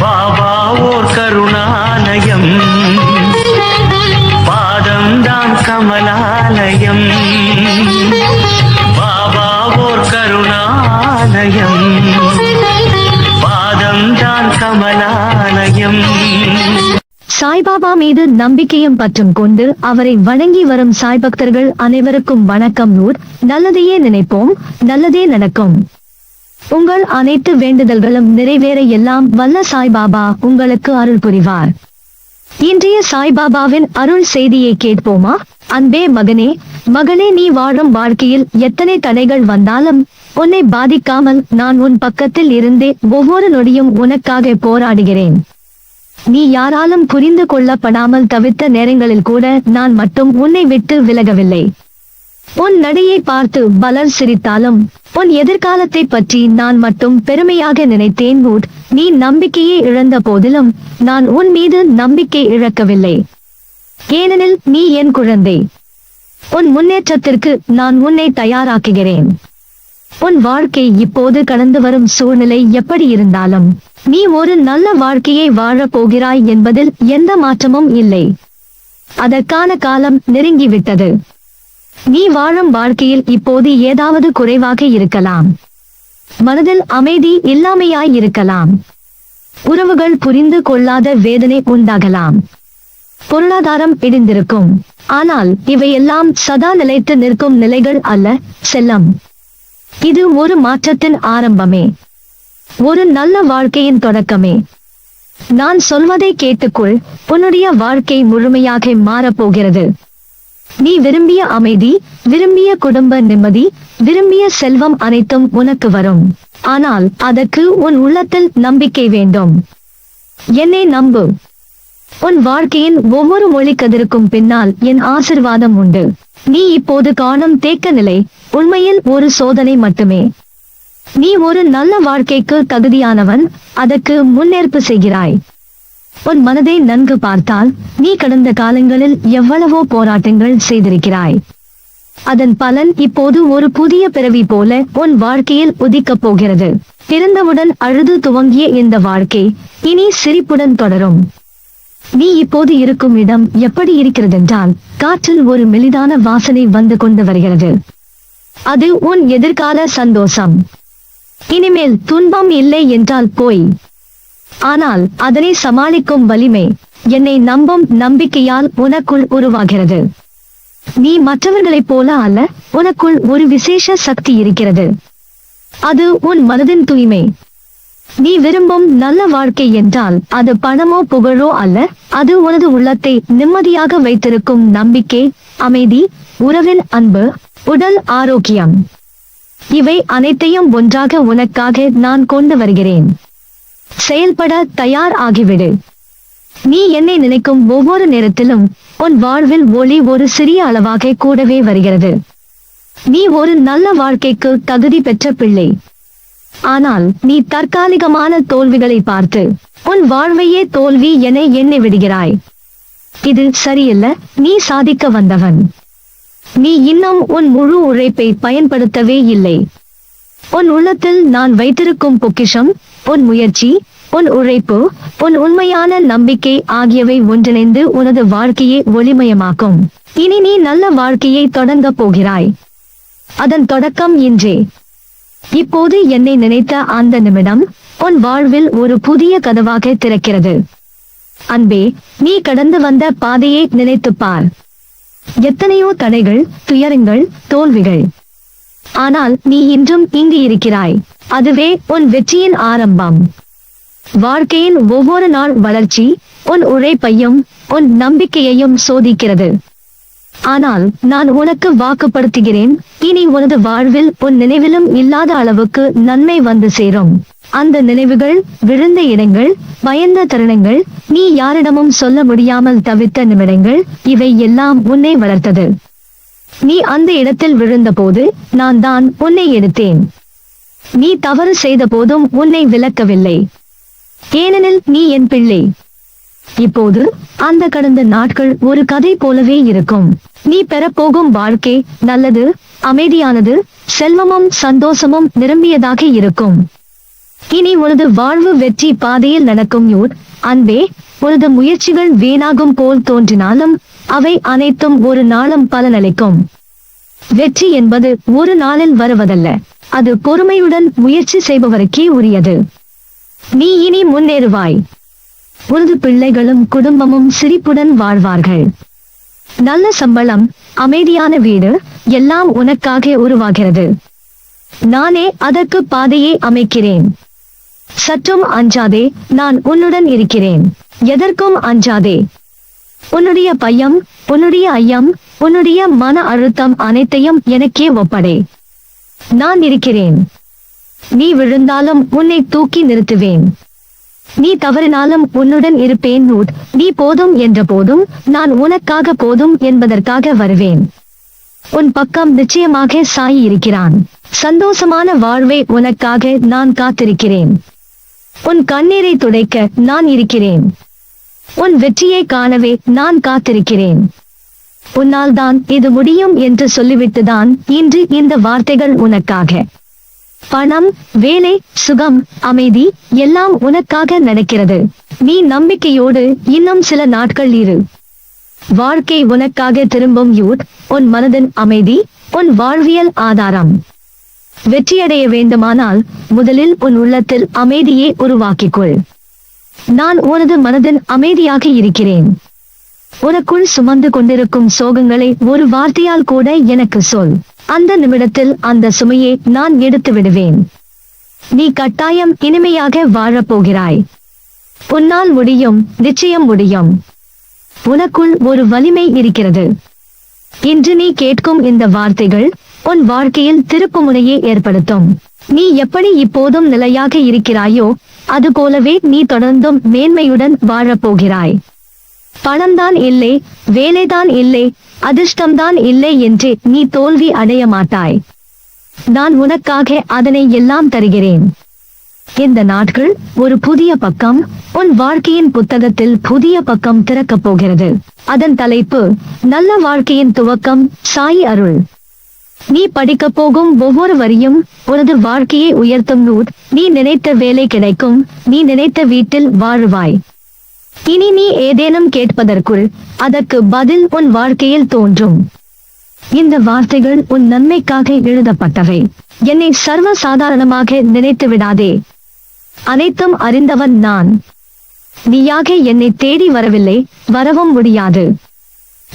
பாபா ஓர் கருணாலயம். பாதம்தான் கமலாலயம். பாபா ஓர் கருணாலயம். பாதம்தான் கமலாலயம். சாய்பாபா மீது நம்பிக்கையும் பற்றும் கொண்டு அவரை வணங்கி வரும் சாய் பக்தர்கள் அனைவருக்கும் வணக்கம் நூர். நல்லதையே நினைப்போம் நல்லதே நடக்கும். உங்கள் அனைத்து வேண்டுதல்களும் நிறைவேற எல்லாம் வல்ல சாய்பாபா உங்களுக்கு அருள் புரிவார். இன்றைய சாய்பாபாவின் அருள் செய்தியை கேட்போமா? அன்பே மகனே மகனே நீ வாழும் வாழ்க்கையில் எத்தனை தடைகள் வந்தாலும் உன்னை பாதிக்காமல் நான் உன் பக்கத்தில் இருந்தே ஒவ்வொரு நொடியும் உனக்காக போராடுகிறேன். நீ யாராலும் புரிந்து கொள்ளப்படாமல் தவிர்த்த நேரங்களில் கூட நான் மட்டும் உன்னை விட்டு விலகவில்லை. உன் நடையை பார்த்து பலர் சிரித்தாலும் உன் எதிர்காலத்தை பற்றி நான் மட்டும் பெருமையாக நினைத்தேன் வூட் நீ நம்பிக்கையை இழந்த போதிலும் நான் உன் மீது நம்பிக்கை இழக்கவில்லை. ஏனெனில் நீ என் குழந்தை. உன் முன்னேற்றத்திற்கு நான் உன்னை தயாராக்குகிறேன். உன் வாழ்க்கை இப்போது கடந்து வரும் சூழ்நிலை எப்படி இருந்தாலும் நீ ஒரு நல்ல வாழ்க்கையை வாழப் போகிறாய் என்பதில் எந்த மாற்றமும் இல்லை. அதற்கான காலம் நெருங்கிவிட்டது. நீ வாழும் வாழ்க்கையில் இப்போது ஏதாவது குறைவாக இருக்கலாம். மனதில் அமைதி இல்லாமையாய் இருக்கலாம். உறவுகள் புரிந்து கொள்ளாத வேதனை உண்டாகலாம். பொருளாதாரம் இடிந்திருக்கும். ஆனால் இவையெல்லாம் சதா நிலைத்து நிற்கும் நிலைகள் அல்ல செல்லம். இது ஒரு மாற்றத்தின் ஆரம்பமே. ஒரு நல்ல வாழ்க்கையின் தொடக்கமே. நான் சொல்வதை கேட்டுக்கொள் உன்னுடைய வாழ்க்கை முழுமையாக மாறப்போகிறது. நீ விரும்பிய அமைதி விரும்பிய குடும்ப நிம்மதி விரும்பிய செல்வம் அனைத்தும் உனக்கு வரும். ஆனால் அதற்கு உன் உள்ளத்தில் நம்பிக்கை வேண்டும். என்னை நம்பு. உன் வாழ்க்கையின் ஒவ்வொரு மொழிக்கதிருக்கும் பின்னால் என் ஆசிர்வாதம் உண்டு. நீ இப்போது காணும் தேக்க நிலை உண்மையில் ஒரு சோதனை மட்டுமே. நீ ஒரு நல்ல வாழ்க்கைக்கு தகுதியானவன் அதற்கு முன்னேற்பு செய்கிறாய். உன் மனதை நன்கு பார்த்தால் நீ கடந்த காலங்களில் எவ்வளவோ போராட்டங்கள் செய்திருக்கிறாய். அதன் பலன் இப்போது ஒரு புதிய பிறவி போல உன் வாழ்க்கையில் உதிக்கப் போகிறது. பிறந்தவுடன் அழுது துவங்கிய இந்த வாழ்க்கை இனி சிரிப்புடன் தொடரும். நீ இப்போது இருக்கும் இடம் எப்படி இருக்கிறதென்றால் காற்றில் ஒரு மெலிதான வாசனை வந்து கொண்டு வருகிறது. அது உன் எதிர்கால சந்தோஷம். இனிமேல் துன்பம் இல்லை என்றால் போய். ஆனால் அதனை சமாளிக்கும் வலிமை என்னை நம்பும் நம்பிக்கையால் உனக்குள் உருவாகிறது. நீ மற்றவர்களைப் போல அல்ல உனக்குள் ஒரு விசேஷ சக்தி இருக்கிறது. அது உன் மனதின் தூய்மை. நீ விரும்பும் நல்ல வாழ்க்கை என்றால் அது பணமோ புகழோ அல்ல அது உனது உள்ளத்தை நிம்மதியாக வைத்திருக்கும் நம்பிக்கை அமைதி உறவின் அன்பு உடல் ஆரோக்கியம். இவை அனைத்தையும் ஒன்றாக உனக்காக நான் கொண்டு வருகிறேன். செயல்பட தயார் ஆகிவிடு. நீ என்னை நினைக்கும் ஒவ்வொரு நேரத்திலும் உன் வாழ்வில் ஒளி ஒரு சிறிய அளவாக கூடவே வருகிறது. நீ ஒரு நல்ல வாழ்க்கைக்கு தகுதி பெற்ற பிள்ளை. ஆனால் நீ தற்காலிகமான தோல்விகளை பார்த்து உன் வாழ்வையே தோல்வி என எண்ணி விடுகிறாய். இது சரியல்ல நீ சாதிக்க வந்தவன். நீ இன்னும் உன் முழு உழைப்பை பயன்படுத்தவே இல்லை. உன் உள்ளத்தில் நான் வைத்திருக்கும் பொக்கிஷம் உன் முயற்சி உன் உழைப்பு உன் உண்மையான நம்பிக்கை ஆகியவை ஒன்றிணைந்து உனது வாழ்க்கையை ஒளிமயமாக்கும். இனி நீ நல்ல வாழ்க்கையை தொடங்கப் போகிறாய். அதன் தொடக்கம் இன்றே. இப்போது என்னை நினைத்த அந்த நிமிடம் உன் வாழ்வில் ஒரு புதிய கதவாக திறக்கிறது. அன்பே நீ கடந்து வந்த பாதையை நினைத்துப் பார். எத்தனையோ தடைகள் துயரங்கள் தோல்விகள் ஆனால் நீ இன்றும் இங்கு இருக்கிறாய் அதுவே உன் வெற்றியின் ஆரம்பம். வாழ்க்கையின் ஒவ்வொரு நாள் வளர்ச்சி உன் உழைப்பையும் உன் நம்பிக்கையையும் சோதிக்கிறது. ஆனால் நான் உனக்கு வாக்குப்படுத்துகிறேன். இனி உனது வாழ்வில் உன் நினைவிலும் இல்லாத அளவுக்கு நன்மை வந்து சேரும். அந்த நினைவுகள் விழுந்த இடங்கள் பயந்த தருணங்கள் நீ யாரிடமும் சொல்ல முடியாமல் தவித்த நிமிடங்கள் இவை எல்லாம் உன்னை வளர்த்தது. நீ அந்த இடத்தில் விழுந்தபோது நான் தான் உன்னை எடுத்தேன். நீ தவறு செய்த போதும் உன்னை விளக்கவில்லை. ஏனெனில் நீ என் பிள்ளை. இப்போது அந்த கடந்த நாட்கள் ஒரு கதை போலவே இருக்கும். நீ பெறப்போகும் வாழ்க்கை நல்லது அமைதியானது செல்வமும் சந்தோஷமும் நிரம்பியதாக இருக்கும். இனி உனது வாழ்வு வெற்றி பாதையில் நடக்கும் யூர் அன்பே உனது முயற்சிகள் வீணாகும் போல் தோன்றினாலும் அவை அனைத்தும் ஒரு நாளும் பலனளிக்கும். வெற்றி என்பது ஒரு நாளில் வருவதல்ல அது பொறுமையுடன் முயற்சி செய்பவருக்கே உரியது. நீ இனி முன்னேறுவாய். உனது பிள்ளைகளும் குடும்பமும் சிரிப்புடன் வாழ்வார்கள். நல்ல சம்பளம் அமைதியான வீடு எல்லாம் உனக்காக உருவாகிறது. நானே அதற்கு பாதையை அமைக்கிறேன். சற்றும் அஞ்சாதே நான் உன்னுடன் இருக்கிறேன். எதற்கும் அஞ்சாதே. உன்னுடைய பையம் உன்னுடைய ஐயம் உன்னுடைய மன அழுத்தம் அனைத்தையும் எனக்கே ஒப்படை. நான் இருக்கிறேன். நீ விழுந்தாலும் உன்னை தூக்கி நிறுத்துவேன். நீ தவறினாலும் உன்னுடன் இருப்பேன் நூட். நீ போதும் என்ற போதும் நான் உனக்காக போதும் என்பதற்காக வருவேன். உன் பக்கம் நிச்சயமாக சாய் இருக்கிறான். சந்தோஷமான வாழ்வை உனக்காக நான் காத்திருக்கிறேன். உன் கண்ணீரை துடைக்க நான் இருக்கிறேன். உன் வெற்றியை காணவே நான் காத்திருக்கிறேன். உன்னால் தான் இது முடியும் என்று சொல்லிவிட்டுதான் இன்று இந்த வார்த்தைகள் உனக்காக. பணம் வேலை சுகம் அமைதி எல்லாம் உனக்காக நடக்கிறது. நீ நம்பிக்கையோடு இன்னும் சில நாட்கள் இரு. வாழ்க்கை உனக்காக திரும்பும் யூத் உன் மனதின் அமைதி உன் வாழ்வியல் ஆதாரம். வெற்றியடைய வேண்டுமானால் முதலில் உன் உள்ளத்தில் அமைதியை உருவாக்கிக்கொள். நான் உனது மனதின் அமைதியாக இருக்கிறேன். உனக்குள் சுமந்து கொண்டிருக்கும் சோகங்களை ஒரு வார்த்தையால் கூட எனக்கு சொல். அந்த நிமிடத்தில் அந்த சுமையை நான் எடுத்து விடுவேன். நீ கட்டாயம் இனிமையாக வாழப் போகிறாய் உன்னால் முடியும் நிச்சயம் முடியும். உனக்குள் ஒரு வலிமை இருக்கிறது. இன்று நீ கேட்கும் இந்த வார்த்தைகள் உன் வாழ்க்கையில் திருப்புமுனையை ஏற்படுத்தும். நீ எப்படி இப்போதும் நிலையாக இருக்கிறாயோ அது போலவே நீ தொடர்ந்தும் மேன்மையுடன் வாழப் போகிறாய் பணம்தான் இல்லை வேலைதான் இல்லை அதிர்ஷ்டம்தான் இல்லை என்று நீ தோல்வி அடைய மாட்டாய். நான் உனக்காக அதனை எல்லாம் தருகிறேன். இந்த நாட்கள் ஒரு புதிய பக்கம் உன் வாழ்க்கையின் புத்தகத்தில் புதிய பக்கம் திறக்கப் போகிறது. அதன் தலைப்பு நல்ல வாழ்க்கையின் துவக்கம் சாய் அருள். நீ படிக்க போகும் ஒவ்வொரு வரியும் உனது வாழ்க்கையை உயர்த்தும் நூட் நீ நினைத்த வேலை கிடைக்கும். நீ நினைத்த வீட்டில் வாழ்வாய். இனி நீ ஏதேனும் கேட்பதற்குள் அதற்கு பதில் உன் வாழ்க்கையில் தோன்றும். இந்த வார்த்தைகள் உன் நன்மைக்காக எழுதப்பட்டவை. என்னை சர்வ சாதாரணமாக நினைத்து விடாதே. அனைத்தும் அறிந்தவன் நான். நீயாக என்னை தேடி வரவில்லை. வரவும் முடியாது.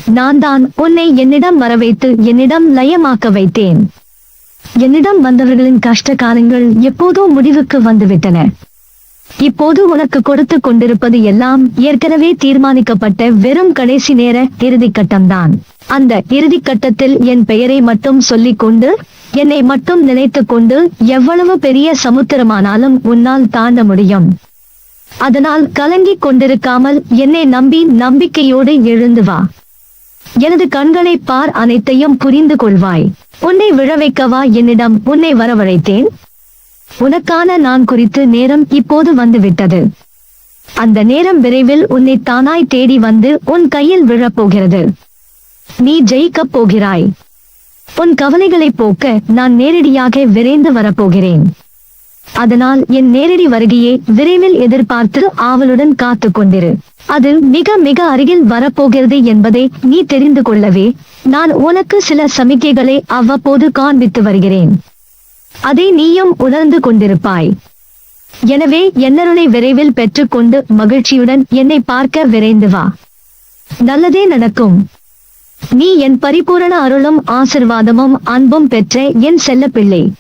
நான் தான் உன்னை என்னிடம் வரவைத்து என்னிடம் லயமாக்க வைத்தேன். என்னிடம் வந்தவர்களின் கஷ்ட காலங்கள் எப்போதோ முடிவுக்கு வந்துவிட்டன. இப்போது உனக்கு கொடுத்து கொண்டிருப்பது எல்லாம் ஏற்கனவே தீர்மானிக்கப்பட்ட வெறும் கடைசி நேர இறுதிக் கட்டம்தான். அந்த இறுதிக் கட்டத்தில் என் பெயரை மட்டும் சொல்லிக் கொண்டு என்னை மட்டும் நினைத்துக் கொண்டு எவ்வளவு பெரிய சமுத்திரமானாலும் உன்னால் தாண்ட முடியும். அதனால் கலங்கிக் கொண்டிருக்காமல் என்னை நம்பி நம்பிக்கையோடு எழுந்து வா. எனது கண்களை பார் அனைத்தையும் புரிந்து கொள்வாய். உன்னை விழ வைக்கவா என்னிடம் உன்னை வரவழைத்தேன்? உனக்கான நான் குறித்து நேரம் இப்போது வந்துவிட்டது. அந்த நேரம் விரைவில் உன்னை தானாய் தேடி வந்து உன் கையில் விழப்போகிறது. நீ ஜெயிக்கப் போகிறாய். உன் கவலைகளை போக்க நான் நேரடியாக விரைந்து வரப்போகிறேன். அதனால் என் நேரடி வருகையை விரைவில் எதிர்பார்த்து ஆவலுடன் காத்துக் கொண்டிரு. அது மிக மிக அருகில் வரப்போகிறது என்பதை நீ தெரிந்து கொள்ளவே நான் உனக்கு சில சமிக்கைகளை அவ்வப்போது காண்பித்து வருகிறேன். அதை நீயும் உணர்ந்து கொண்டிருப்பாய். எனவே என்னருளை விரைவில் பெற்றுக்கொண்டு மகிழ்ச்சியுடன் என்னை பார்க்க விரைந்து வா. நல்லதே நடக்கும். நீ என் பரிபூரண அருளும் ஆசிர்வாதமும் அன்பும் பெற்ற என் செல்ல பிள்ளை